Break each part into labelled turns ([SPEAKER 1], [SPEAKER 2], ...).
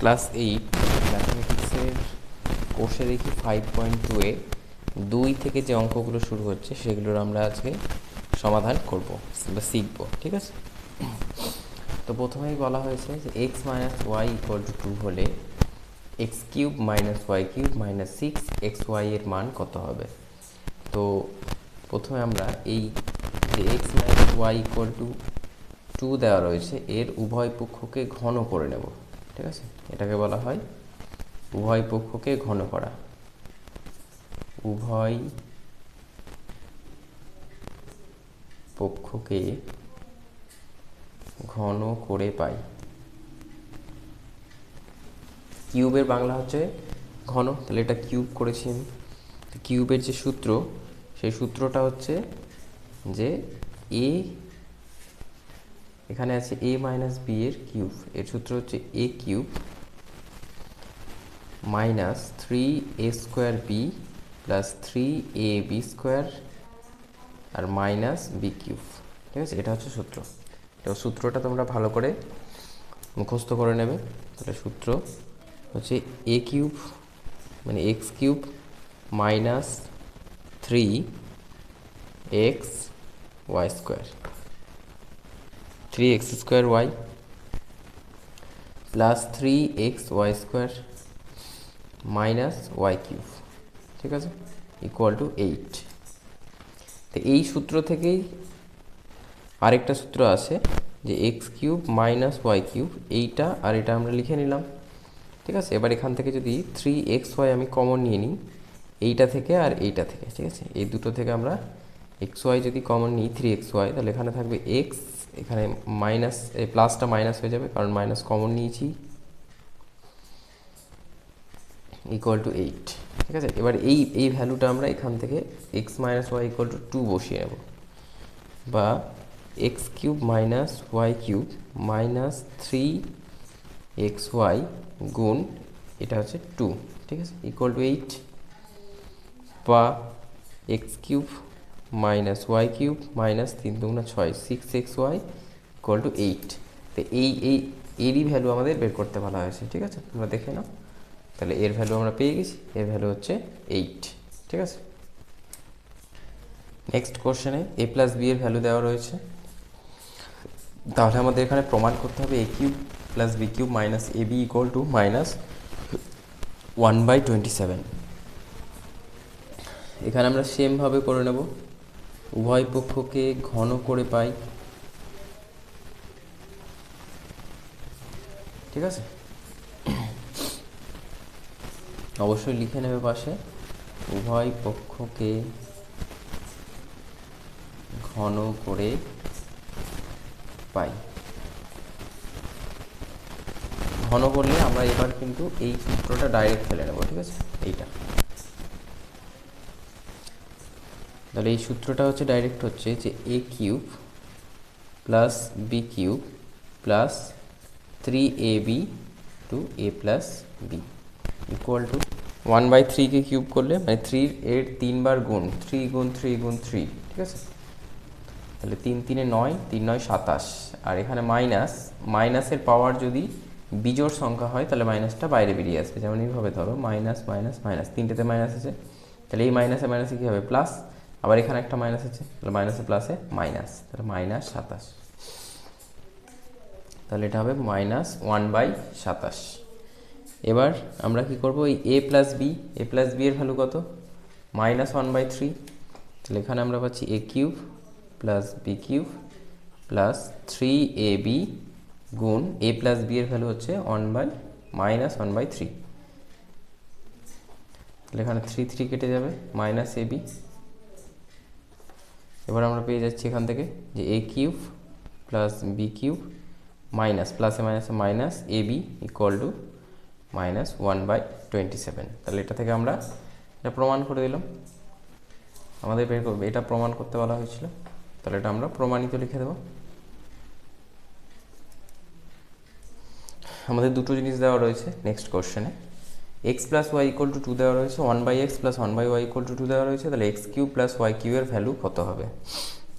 [SPEAKER 1] Class eight ম্যাথামেটিক্সের কোর্সে দেখি five point two এ দুই থেকে যে অঙ্কগুলো শুরু হচ্ছে সেগুলোর আমরা আজকে সমাধান করব, বা শিখব, ঠিক আছে? তো প্রথমেই বলা হয়েছে যে X minus Y equal to two হলে X cube minus Y cube minus six X Y এর মান কত হবে? তো প্রথমে আমরা এই যে X minus Y equal to two দেওয়া রয়েছে, এর উভয় পক্ষকে ঘন করে নেব। ঠিক আছে? এটাকে বলা হয় উভয় পক্ষকে ঘন করা। উভয় পক্ষকে ঘন করে পাই। কিউবের বাংলা হচ্ছে ঘন। তাহলে এটা কিউব করেছি আমি। কিউবের যে সূত্র, সেই সূত্রটা হচ্ছে যে এ এখানে আছে এ মাইনাস বি এর কিউব এর সূত্র হচ্ছে A cube minus three A square B plus three A B square R minus B cube ঠিক আছে? এটা হচ্ছে সূত্র। তো সূত্রটা তোমরা ভালো করে মুখস্থ করে নেবে। তাহলে সূত্র হচ্ছে এ কিউব মানে X cube minus three X Y square three X square Y plus three X Y square minus Y cube ঠিক আছে? ইকুয়াল টু এইট তো এই সূত্র থেকেই আরেকটা সূত্র আছে যে X cube minus Y cube এইটা আর এটা আমরা লিখে নিলাম। ঠিক আছে? এবার এখান থেকে যদি থ্রি এক্স ওয়াই আমি কমন নিয়ে নিই, এইটা থেকে আর এইটা থেকে। ঠিক আছে? এই দুটো থেকে আমরা এক্স ওয়াই যদি কমন নিই থ্রি এক্স ওয়াই তাহলে এখানে থাকবে এক্স এখানে মাইনাস এই প্লাসটা মাইনাস হয়ে যাবে, কারণ মাইনাস কমন নিয়েছি ইকুয়াল টু এইট ঠিক আছে? এবার এই এই ভ্যালুটা আমরা এখান থেকে X minus Y equal to two বসিয়ে নেব, বা X cube minus Y cube minus three X Y গুণ এটা হচ্ছে টু ঠিক আছে? ইকুয়াল টু এইট বা X cube minus Y cube minus তিন দুগুণা ছয় six X Y equal to eight তো এই এই, এরই ভ্যালু আমাদের বের করতে বলা হয়েছে, ঠিক আছে? তোমরা দেখে নাও। তাহলে এর ভ্যালু আমরা পেয়ে গেছি, এর ভ্যালু হচ্ছে এইট ঠিক আছে? নেক্সট কোশ্চেনে এ প্লাস বি এর ভ্যালু দেওয়া রয়েছে। তাহলে আমাদের এখানে প্রমাণ করতে হবে A cube plus B cube minus A B equal to minus one by twenty seven এখানে আমরা সেমভাবে করে নেব। উভয় পক্ষকে ঘন করে পাই। ঠিক আছে? অবশ্যই লিখে নেবে পাশে। উভয় পক্ষকে ঘন করে পাই। ঘন করলে আমরা এবার কিন্তু এই সূত্রটা ডাইরেক্ট ফেলে নেব, ঠিক আছে? এইটা। তাহলে এই সূত্রটা হচ্ছে ডাইরেক্ট হচ্ছে যে A cube plus B cube plus three A B to A plus B equal to one by থ্রিকে cube করলে মানে থ্রি এর তিনবার গুণ থ্রি গুণ থ্রি গুণ থ্রি ঠিক আছে? তাহলে তিন তিনে নয়, তিন নয় সাতাশ। আর এখানে মাইনাস মাইনাসের পাওয়ার যদি বিজোড় সংখ্যা হয়, তাহলে মাইনাসটা বাইরে বেরিয়ে আসবে। যেমন এইভাবে ধরো মাইনাস মাইনাস মাইনাস তিনটেতে মাইনাস আছে। তাহলে এই মাইনাসে মাইনাসে কী হবে? প্লাস আবার এখানে একটা মাইনাস আছে, তাহলে মাইনাসে প্লাসে মাইনাস তাহলে মাইনাস সাতাশ। তাহলে এটা হবে মাইনাস ওয়ান বাই সাতাশ। এবার আমরা কি করব, এই A plus B A plus B এর ভ্যালু কত? মাইনাস ওয়ান বাই থ্রি তাহলে এখানে আমরা পাচ্ছি A cube plus B cube plus three A B গুণ এ প্লাস বি এর ভ্যালু হচ্ছে one by minus one by three তাহলে এখানে থ্রি থ্রি কেটে যাবে মাইনাস এ বি এবার আমরা পেয়ে যাচ্ছি এখান থেকে যে a cube plus b cube minus প্লাসে মাইনাসে minus a b equal to minus one by twenty seven তাহলে এটা থেকে আমরা এটা প্রমাণ করে দিলাম। আমাদের বের করবে, এটা প্রমাণ করতে বলা হয়েছিল। তাহলে এটা আমরা প্রমাণিত লিখে দেব। আমাদের দুটো জিনিস দেওয়া রয়েছে নেক্সট কোশ্চেনে x plus y equal to two দেওয়া রয়েছে one by x plus one by y equal to two দেওয়া রয়েছে, তাহলে x cube plus y cube এর ভ্যালু কত হবে?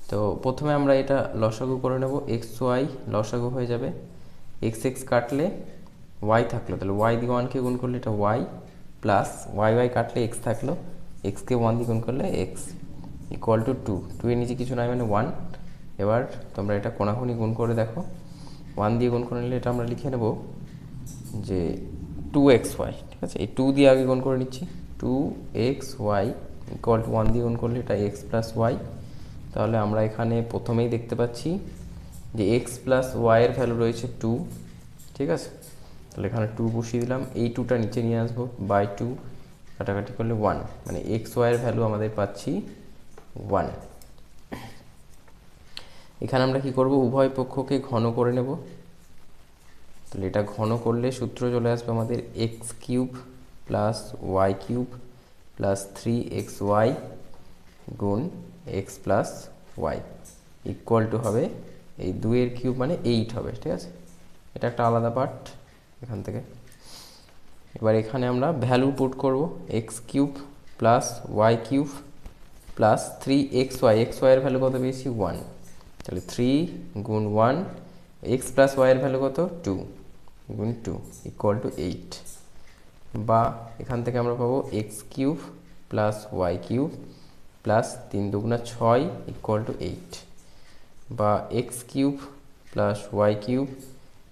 [SPEAKER 1] তো প্রথমে আমরা এটা লসাগু করে নেব এক্স ওয়াই লসাগু হয়ে যাবে এক্স এক্স কাটলে ওয়াই থাকল, তাহলে ওয়াই দিয়ে ওয়ানকে গুণ করলে এটা ওয়াই প্লাস ওয়াই ওয়াই কাটলে এক্স থাকল এক্সকে ওয়ান দিয়ে গুণ করলে x equal to two two two নিচে কিছু নয় মানে ওয়ান এবার তোমরা এটা কোনাকুনি গুণ করে দেখো ওয়ান দিয়ে গুণ করে নিলে এটা আমরা লিখে নেব যে টু এক্স ওয়াই ঠিক আছে? এই টু দিয়ে আগে গুণ করে নিচ্ছি। Two x y equal to two one গুণ করলে এটা এক্স প্লাস ওয়াই তাহলে আমরা এখানে প্রথমেই দেখতে পাচ্ছি যে এক্স প্লাস ওয়াইয়ের ভ্যালু রয়েছে টু ঠিক আছে? তাহলে এখানে টু বসিয়ে দিলাম। এই টুটা নিচে নিয়ে আসব বাই টু কাটাকাটি করলে ওয়ান মানে এক্স ওয়াইয়ের ভ্যালু আমাদের পাচ্ছি ওয়ান এখানে আমরা কি করব? উভয় পক্ষকে ঘন করে নেব। তাহলে এটা ঘন করলে সূত্র চলে আসবে আমাদের x cube plus y cube plus three x y গুণ x plus y equal to হবে এই দুইয়ের কিউব মানে এইট হবে, ঠিক আছে? এটা একটা আলাদা পার্ট এখান থেকে। এবার এখানে আমরা ভ্যালু পুট করব x cube plus y cube plus three x y x ওয়াইয়ের ভ্যালু কত পেয়েছি? ওয়ান তাহলে থ্রি গুণ ওয়ান এক্স প্লাস ওয়াইয়ের ভ্যালু কত? টু গুণ টু ইকুয়াল টু এইট বা এখান থেকে আমরা পাবো x cube plus y cube plus তিন দুগুণা ছয় ইকুয়াল টু এইট বা x cube plus y cube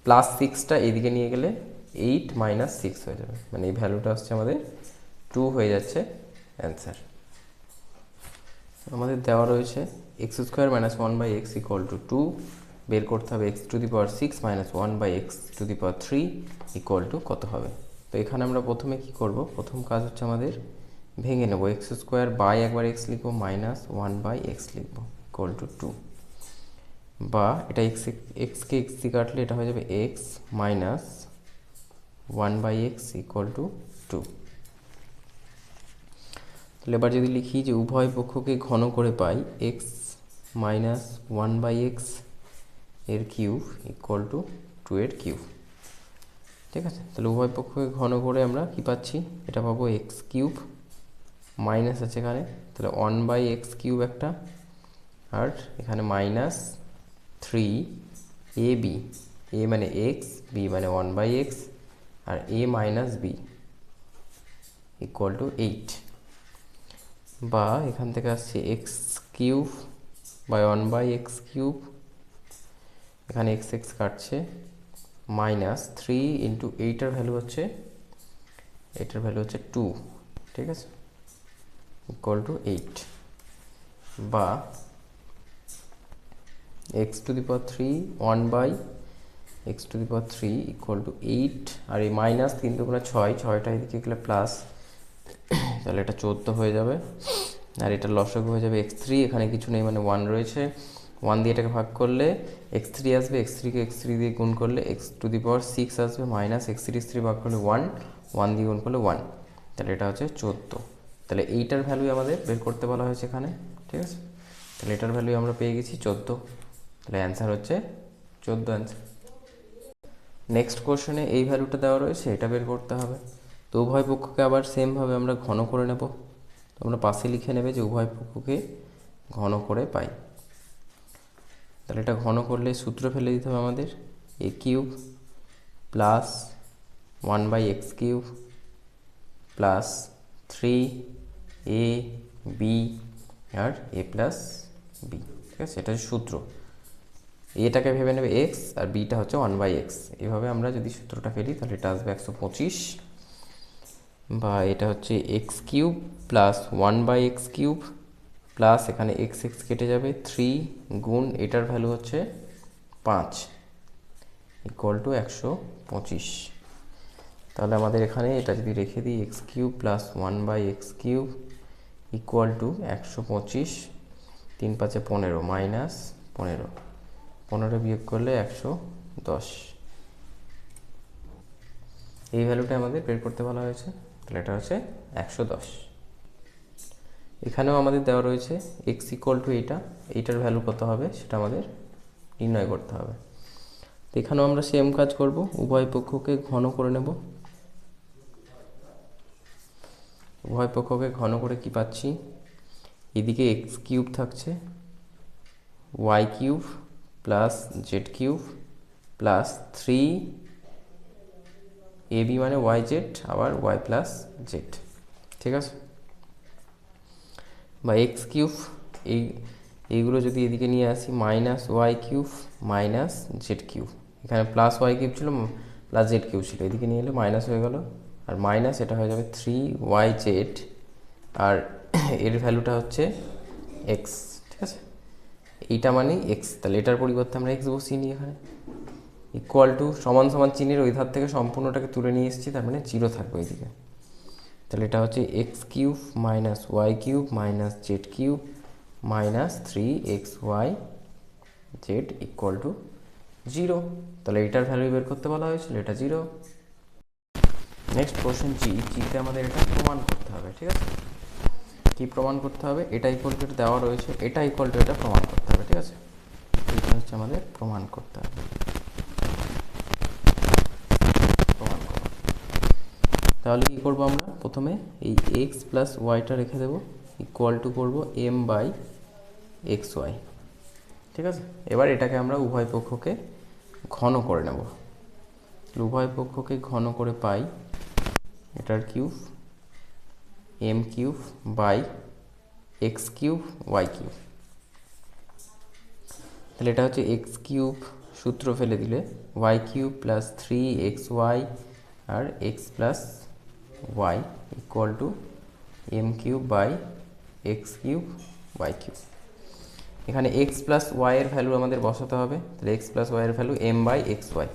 [SPEAKER 1] plus সিক্সটা এদিকে নিয়ে গেলে এইট মাইনাস সিক্স হয়ে যাবে। মানে এই ভ্যালুটা হচ্ছে আমাদের টু হয়ে যাচ্ছে অ্যান্সার আমাদের দেওয়া রয়েছে x square minus one by x equal to two বের করতে হবে x to the power six minus one by x to the power three equal to কত হবে? তো এখানে আমরা প্রথমে কি করব? প্রথম কাজ হচ্ছে আমাদের ভেঙে নেব। এক্স স্কোয়ার বাই একবার এক্স লিখব মাইনাস ওয়ান বাই এক্স লিখব ইকুয়াল টু টু বা এটা এক্স এক্সকে এক্স দিয়ে কাটলে এটা হয়ে যাবে x minus one by x equal to two তাহলে এবার যদি লিখি যে উভয় পক্ষকে ঘন করে পাই x minus one by x এর কিউব ইকুয়াল টু টু এর কিউব ঠিক আছে? তাহলে উভয় পক্ষকে ঘন করে আমরা কি পাচ্ছি? এটা পাবো এক্স কিউব মাইনাস আছে এখানে। তাহলে ওয়ান বাই এক্স কিউব একটা। আর এখানে minus three a b a মানে এক্স বি মানে one by x R a minus b equal to eight বা এখান থেকে আসছে x cube by one by x cube এখানে এক্স এক্স কাটছে মাইনাস থ্রি ইন্টু এইটার ভ্যালু হচ্ছে এটার ভ্যালু হচ্ছে টু ঠিক আছে? ইকুয়াল টু এইট বা x to the power three one by x to the power three equal to eight আর এই মাইনাস তিন দুগুণা ছয়, ছয়টা এদিকে গেলে প্লাস তাহলে এটা চোদ্দ হয়ে যাবে, আর এটা লসক হয়ে যাবে এক্স থ্রি এখানে কিছু নেই মানে ওয়ান রয়েছে। ওয়ান দিয়ে এটাকে ভাগ করলে এক্স থ্রি আসবে এক্স থ্রিকে এক্স থ্রি দিয়ে গুণ করলে x to the power six আসবে মাইনাস এক্স থ্রি থ্রি ভাগ করলে ওয়ান ওয়ান দিয়ে গুণ করলে ওয়ান তাহলে এটা হচ্ছে চোদ্দ। তাহলে এইটার ভ্যালু আমাদের বের করতে বলা হয়েছে এখানে, ঠিক আছে? তাহলে এটার ভ্যালু আমরা পেয়ে গেছি চোদ্দ। তাহলে অ্যান্সার হচ্ছে চোদ্দ অ্যান্সার নেক্সট কোশ্চেনে এই ভ্যালুটা দেওয়া রয়েছে, এটা বের করতে হবে। তো উভয় পক্ষকে আবার সেমভাবে আমরা ঘন করে নেব। তোমরা পাশে লিখে নেবে যে উভয় পক্ষকে ঘন করে পাই। তাহলে এটা ঘন করলে সূত্র ফেলে দিতে হবে আমাদের a cube plus one by x cube plus three a b R A plus B ঠিক আছে? এটা সূত্র। এটাকে ভেবে নেবে এক্স আর বিটা হচ্ছে ওয়ান বাই এক্স এভাবে আমরা যদি সূত্রটা ফেলি, তাহলে এটা আসবে একশো পঁচিশ বা এটা হচ্ছে x cube plus one by x cube plus এখানে এক্স এক্স কেটে যাবে থ্রি গুণ এটার ভ্যালু হচ্ছে পাঁচ ইকুয়াল টু একশো পঁচিশ। তাহলে আমাদের এখানে এটা যদি রেখে দিই x cube plus one by x cube equal to একশো পঁচিশ, তিন পাঁচে পনেরো মাইনাস পনেরো। পনেরো বিয়োগ করলে একশো দশ। এই ভ্যালুটা আমাদের বের করতে বলা হয়েছে। তাহলে এটা হচ্ছে একশো দশ। এখানেও আমাদের দেওয়া রয়েছে এক্স ইকুয়াল টু এইটা এইটার ভ্যালু কত হবে সেটা আমাদের নির্ণয় করতে হবে। তো এখানেও আমরা সেম কাজ করব, উভয় পক্ষকে ঘন করে নেব। উভয় পক্ষকে ঘন করে কি পাচ্ছি? এদিকে এক্স কিউব থাকছে y cube plus z cube plus three a b মানে ওয়াই জেড আবার ওয়াই প্লাস জেড ঠিক আছে? বা এক্স কিউব, এই, এইগুলো যদি এদিকে নিয়ে আসি minus y cube minus z cube. এখানে প্লাস ওয়াই কিউব ছিল প্লাস জেড কিউব ছিল। এদিকে নিয়ে এলে মাইনাস হয়ে গেল। আর মাইনাস এটা হয়ে যাবে থ্রি ওয়াই জেড আর এর ভ্যালুটা হচ্ছে এক্স ঠিক আছে? এইটা মানে এক্স তাহলে এটার পরিবর্তে আমরা এক্স বসিয়ে নিই এখানে। ইকুয়াল টু সমান সমান চিহ্নের ওই ধার থেকে সম্পূর্ণটাকে তুলে নিয়ে এসেছি, তার মানে জিরো থাকবে ওইদিকে তাহলে এটা হচ্ছে x cube minus y cube minus z cube minus three x y z equal to zero তাহলে এটার ভ্যালু বের করতে বলা হয়েছিল, এটা জিরো নেক্সট কোশ্চেন জি জিতে আমাদের এটা প্রমাণ করতে হবে, ঠিক আছে? কি প্রমাণ করতে হবে? এটা ইকুয়াল টু দেওয়া রয়েছে, এটা ইকুয়াল টু এটা প্রমাণ করতে হবে, ঠিক আছে? এটা হচ্ছে আমাদের প্রমাণ করতে হবে প্রমাণ করো তাহলে কী করব আমরা? প্রথমে এই এক্স প্লাস ওয়াইটা রেখে দেবো। ইকুয়াল টু করব এম বাই এক্স ওয়াই ঠিক আছে? এবার এটাকে আমরা উভয় পক্ষকে ঘন করে নেব। উভয় পক্ষকে ঘন করে পাই এটার cube m cube by x cube y cube. তাহলে এটা হচ্ছে এক্স কিউব সূত্র ফেলে দিলে y cube plus three x y R x plus y equal to m cube by x cube y cube এখানে এক্স প্লাস ওয়াইয়ের value আমাদের বসাতে হবে। তাহলে এক্স প্লাস ওয়াইয়ের value m by x y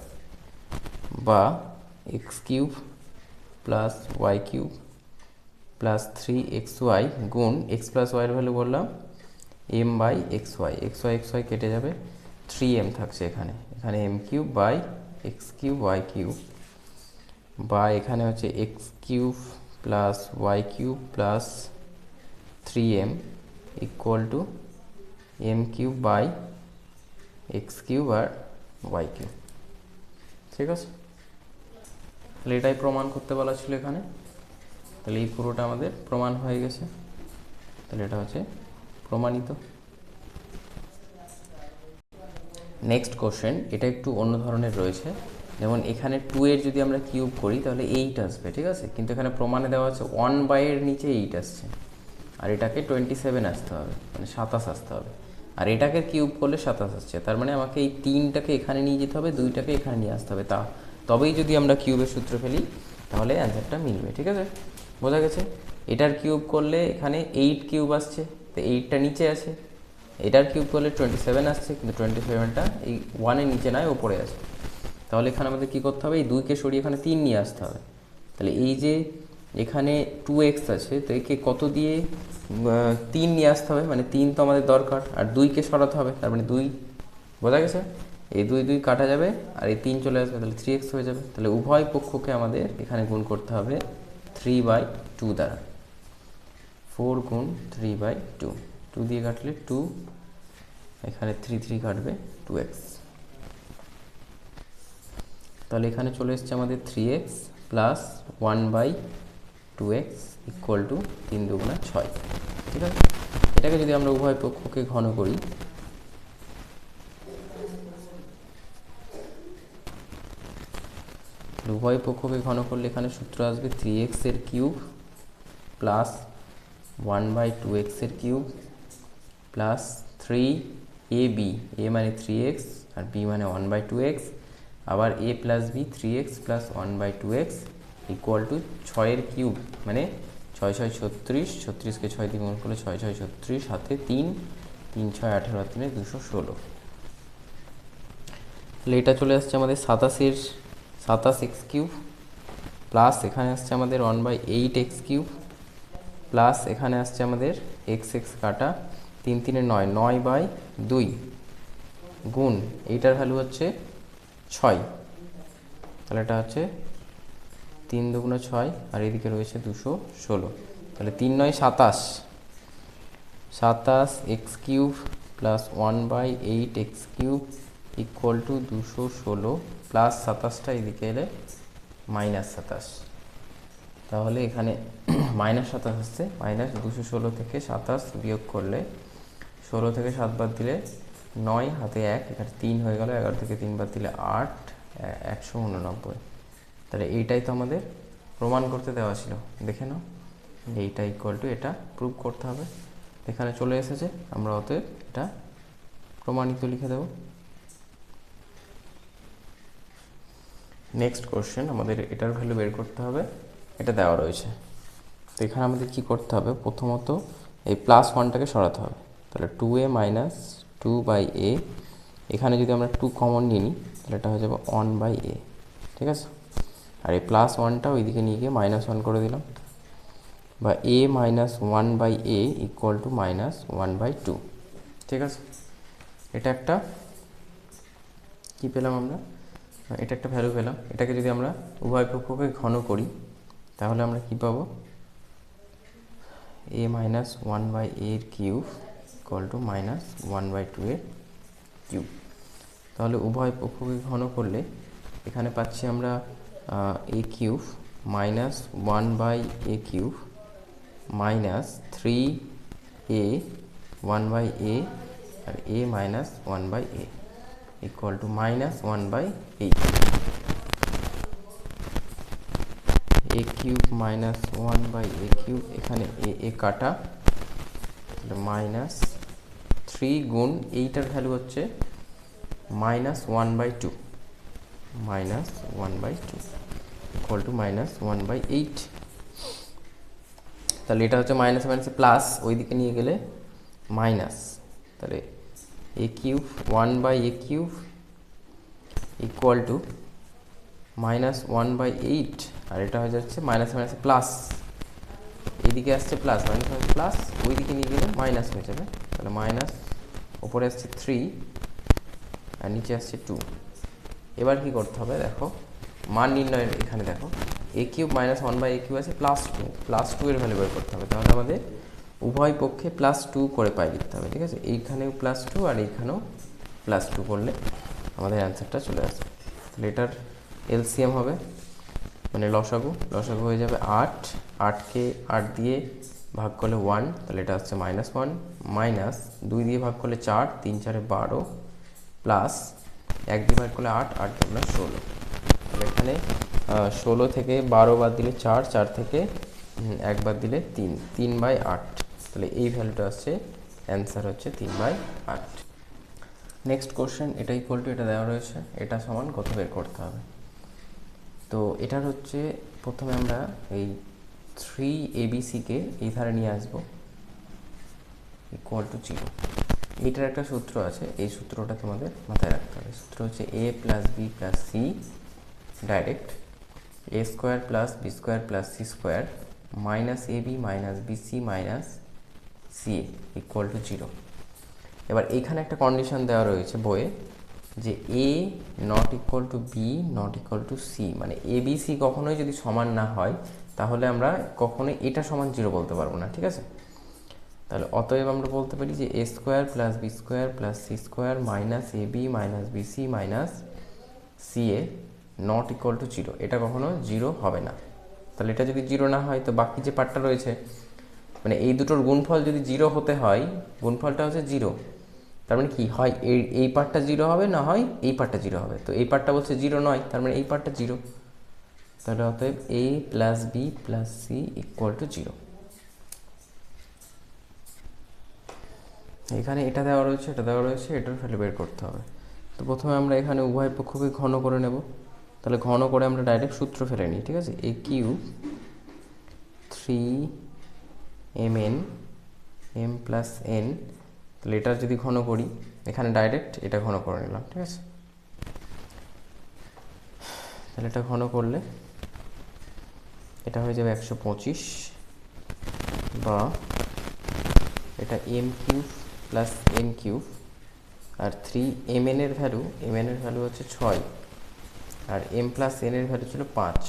[SPEAKER 1] বা x cube plus y cube plus three x y গুণ x plus ওয়াইয়ের ভ্যালু বললাম m by x y x y x y কেটে যাবে। থ্রি এম থাকছে এখানে। এখানে m cube by x cube y cube বা এখানে হচ্ছে x cube plus y cube plus three m equal to m cube by x cube R Y cube ঠিক আছে? তাহলে এটাই প্রমাণ করতে বলা ছিল এখানে। তাহলে এই পুরোটা আমাদের প্রমাণ হয়ে গেছে। তাহলে এটা হচ্ছে প্রমাণিত। নেক্সট কোশ্চেন এটা একটু অন্য ধরনের রয়েছে। যেমন এখানে টু এর যদি আমরা কিউব করি, তাহলে এইট আসবে, ঠিক আছে? কিন্তু এখানে প্রমাণে দেওয়া আছে ওয়ান বাইয়ের নিচে এইট আসছে। আর এটাকে টোয়েন্টি সেভেন আসতে হবে মানে সাতাশ আসতে হবে। আর এটাকে কিউব করলে সাতাশ আসছে, তার মানে আমাকে এই তিনটাকে এখানে নিয়ে যেতে হবে, দুইটাকে এখানে নিয়ে আসতে হবে। তা, তবেই যদি আমরা কিউবের সূত্র ফেলি, তাহলে অ্যান্সারটা মিলবে, ঠিক আছে? বোঝা গেছে? এটার কিউব করলে এখানে এইট কিউব আসছে, তো এইটটা নিচে আছে। এটার কিউব করলে টোয়েন্টি সেভেন আসছে, কিন্তু টোয়েন্টি সেভেনটা এই ওয়ানের নিচে নয়, ওপরে আছে তাহলে এখানে আমাদের কী করতে হবে? এই দুইকে সরিয়ে এখানে তিন নিয়ে আসতে হবে। তাহলে এই যে এখানে টু এক্স আছে, তো একে কত দিয়ে তিন নিয়ে আসতে হবে? মানে তিন তো আমাদের দরকার। আর দুইকে সরাতে হবে, তার মানে দুই। বোঝা গেছে? এই দুই দুই কাটা যাবে, আর এই তিন চলে আসবে, তাহলে থ্রি এক্স হয়ে যাবে। তাহলে উভয় পক্ষকে আমাদের এখানে গুণ করতে হবে থ্রি বাই টু দ্বারা। ফোর গুণ থ্রি বাই টু টু দিয়ে কাটলে টু এখানে থ্রি থ্রি কাটবে টু এক্স তাহলে এখানে চলে এসছে আমাদের three x plus one by two x equal to তিন দুগুণা ছয়। ঠিক আছে? এটাকে যদি আমরা উভয় পক্ষকে ঘন করি উভয় পক্ষকে ঘন করলে এখানে সূত্র আসবে থ্রি এক্সের cube plus one by two এক্সের cube plus three a b a মানে থ্রি এক্স আর বি মানে ওয়ান বাই টু এক্স আবার a plus b three x plus one by two x equal to ছয়ের cube মানে ছয় ছয় ছত্রিশ, ছত্রিশকে ছয় দিয়ে গুণ করলে ছয় ছয় ছত্রিশ হাতে তিন তিন ছয় আঠেরো, তিনে দুশো ষোলো। তাহলে এটা চলে আসছে আমাদের সাতাশের, সাতাশ এক্স কিউব প্লাস এখানে আসছে আমাদের one by eight x cube plus এখানে আসছে আমাদের এক্স এক্স কাটা তিন, তিনে নয় নয় বাই দুই। গুণ, এইটার ভ্যালু হচ্ছে ছয়। তাহলে এটা হচ্ছে তিন দুগুণো ছয়, আর এদিকে রয়েছে দুশো ষোলো। তাহলে তিন নয় সাতাশ। সাতাশ x cube plus one by eight x cube equal to দুশো ষোলো, প্লাস সাতাশটা এদিকে এলে মাইনাস সাতাশ। তাহলে এখানে মাইনাস সাতাশ আসছে, মাইনাস দুশো ষোলো থেকে সাতাশ বিয়োগ করলে ষোলো থেকে সাত বাদ দিলে নয়, হাতে এক, এখানে তিন হয়ে গেল, এগারো থেকে তিন বাদ দিলে আট একশো উননব্বই। তাহলে এইটাই তো আমাদের প্রমাণ করতে দেওয়া ছিল। দেখে নাও, এইটা ইকুয়াল টু এটা প্রুভ করতে হবে। এখানে চলে এসেছে, আমরা অতএব এটা প্রমাণিত লিখে দেব। নেক্সট কোশ্চেন আমাদের এটার ভ্যালু বের করতে হবে, এটা দেওয়া রয়েছে। তো এখানে আমাদের কি করতে হবে? প্রথমত এই প্লাস ওয়ানটাকে সরাতে হবে। তাহলে two a minus two by a এখানে যদি আমরা টু কমন নিয়ে নিই, তাহলে এটা হয়ে যাবে ওয়ান বাই এ ঠিক আছে? আর এই প্লাস ওয়ানটা ওইদিকে নিয়ে গিয়ে মাইনাস ওয়ান করে দিলাম। বা a minus one by a equal to minus one by two ঠিক আছে? এটা একটা, কি পেলাম আমরা? এটা একটা ভ্যালু পেলাম। এটাকে যদি আমরা উভয় পক্ষকে ঘন করি, তাহলে আমরা কি পাবো? এ মাইনাস ওয়ান বাই এর cube equal to minus one by two এর কিউব তাহলে উভয় পক্ষকে ঘন করলে এখানে পাচ্ছি আমরা a cube minus one by a cube minus three a one by a R a minus one by a equal to minus one by eight a cube minus one by a cube এখানে এ এ কাটা minus three গুণ এইটার value হচ্ছে minus one by two minus one by two equal to minus one by eight তাহলে এটা হচ্ছে minus মাইনাসে plus ওইদিকে নিয়ে গেলে মাইনাস তাহলে a cube one by a cube equal to minus one by eight আর এটা হয়ে যাচ্ছে মাইনাস মাইনাসে প্লাস এইদিকে আসছে প্লাস মাইনাস মাইনাস প্লাস ওইদিকে নিয়ে গেলে মাইনাস হয়ে যাবে। তাহলে মাইনাস ওপরে আসছে থ্রি আর নিচে আসছে টু এবার কি করতে হবে দেখো, মান নির্ণয়ের এখানে দেখো a cube minus one by a cube আছে প্লাস টু প্লাস টু এর ভ্যালু বের করতে হবে। তাহলে আমাদের উভয় পক্ষে প্লাস টু করে পাই লিখতে হবে, ঠিক আছে? এইখানেও প্লাস টু আর এইখানেও প্লাস টু করলে আমাদের অ্যান্সারটা চলে আসবে। তাহলে এটার এলসিএম হবে মানে লসাগু। লসাগু হয়ে যাবে আট। আটকে আট দিয়ে ভাগ করলে ওয়ান তাহলে এটা হচ্ছে মাইনাস ওয়ান মাইনাস দুই দিয়ে ভাগ করলে চার, তিন চারে বারো প্লাস এক দিয়ে ভাগ করলে আট আট আপনার ষোলো। এখানে ষোলো থেকে বারো বাদ দিলে চার চার থেকে এক বাদ দিলে তিন তিন বাই আট। তাহলে এই ভ্যালুটা আসছে অ্যান্সার হচ্ছে তিন বাই আট। নেক্সট কোশ্চেন এটা ইকুয়াল টু এটা দেওয়া রয়েছে, এটা সমান কত বের করতে হবে? তো এটার হচ্ছে, প্রথমে আমরা এই থ্রি এবিসিকে এই ধারে নিয়ে আসব ইকুয়াল টু জিরো এইটার একটা সূত্র আছে, এই সূত্রটা তোমাদের মাথায় রাখতে হবে। সূত্র হচ্ছে a plus b plus c direct a square plus b square plus c square minus a b minus b c minus c a equal to zero এবার এইখানে একটা কন্ডিশন দেওয়া রয়েছে বইয়ে, যে a not equal to b not equal to c মানে A B C কখনোই যদি সমান না হয় তাহলে আমরা কখনোই এটা সমান জিরো বলতে পারব না, ঠিক আছে? তাহলে অতএব আমরা বলতে পারি যে a square plus b square plus c square minus a b minus b c minus c a not equal to zero এটা কখনো জিরো হবে না। তাহলে এটা যদি জিরো না হয়, তো বাকি যে পার্টটা রয়েছে মানে এই দুটোর গুণফল যদি জিরো হতে হয়, গুণফলটা হচ্ছে জিরো তার মানে কি? হয় এই এই পার্টটা জিরো হবে, না হয় এই পার্টটা জিরো হবে। তো এই পার্টটা বলছে জিরো নয়, তার মানে এই পার্টটা জিরো তাহলে অতএব a plus b plus c equal to zero এখানে এটা দেওয়া রয়েছে, এটা দেওয়া রয়েছে, এটার ভ্যালু বের করতে হবে। তো প্রথমে আমরা এখানে উভয় পক্ষকে ঘন করে নেব। তাহলে ঘন করে আমরা ডাইরেক্ট সূত্র ফেলে নিই, ঠিক আছে? A cube three m n m plus n তাহলে এটা যদি ঘন করি, এখানে ডাইরেক্ট এটা ঘন করে নিলাম, ঠিক আছে? তাহলে এটা ঘন করলে এটা হয়ে যাবে একশো পঁচিশ বা এটা m cube plus m cube আর থ্রি এম এন এর ভ্যালু এম এন এর ভ্যালু হচ্ছে ছয়, আর এম প্লাস এন এর ভ্যালু ছিল পাঁচ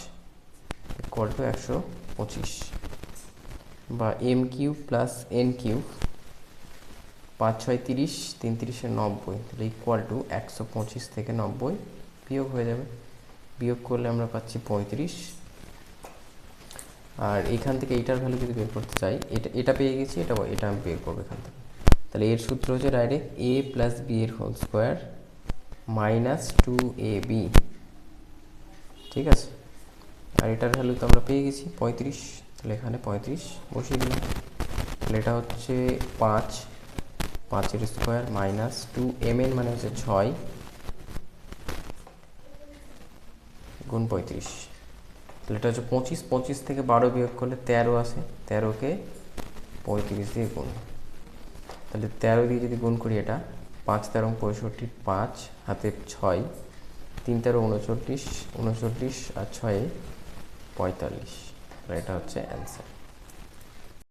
[SPEAKER 1] ইকুয়াল টু একশো পঁচিশ, বা m cube plus n cube পাঁচ ছয় তিরিশ, তিন তিরিশে নব্বই, তাহলে ইকুয়াল টু একশো পঁচিশ থেকে নব্বই বিয়োগ হয়ে যাবে। বিয়োগ করলে আমরা পাচ্ছি পঁয়ত্রিশ আর এখান থেকে এটার ভ্যালু যদি বের করতে চাই, এটা এটা পেয়ে গেছি, এটা এটা আমি বের করব এখান থেকে। তাহলে এর সূত্র হচ্ছে ডাইরেক্ট এ প্লাস বি এর whole square minus two a b ঠিক আছে? আর এটার ভ্যালু তো আমরা পেয়ে গেছি পঁয়ত্রিশ। তাহলে এখানে পঁয়ত্রিশ বসিয়ে দিলাম। তাহলে এটা হচ্ছে পাঁচ। পাঁচের square minus two m n মানে হচ্ছে ছয়। গুণ পঁয়ত্রিশ। তাহলে এটা হচ্ছে পঁচিশ পঁচিশ থেকে বারো বিয়োগ করলে তেরো আসে। তেরোকে পঁয়ত্রিশ দিয়ে গুণ। তাহলে তেরো দিয়ে যদি গুণ করি এটা, পাঁচ তেরো পঁয়ষট্টি, পাঁচ হাতে ছয়, তিন তেরো উনচল্লিশ উনচল্লিশ আর ছয় পঁয়তাল্লিশ। এটা হচ্ছে অ্যান্সার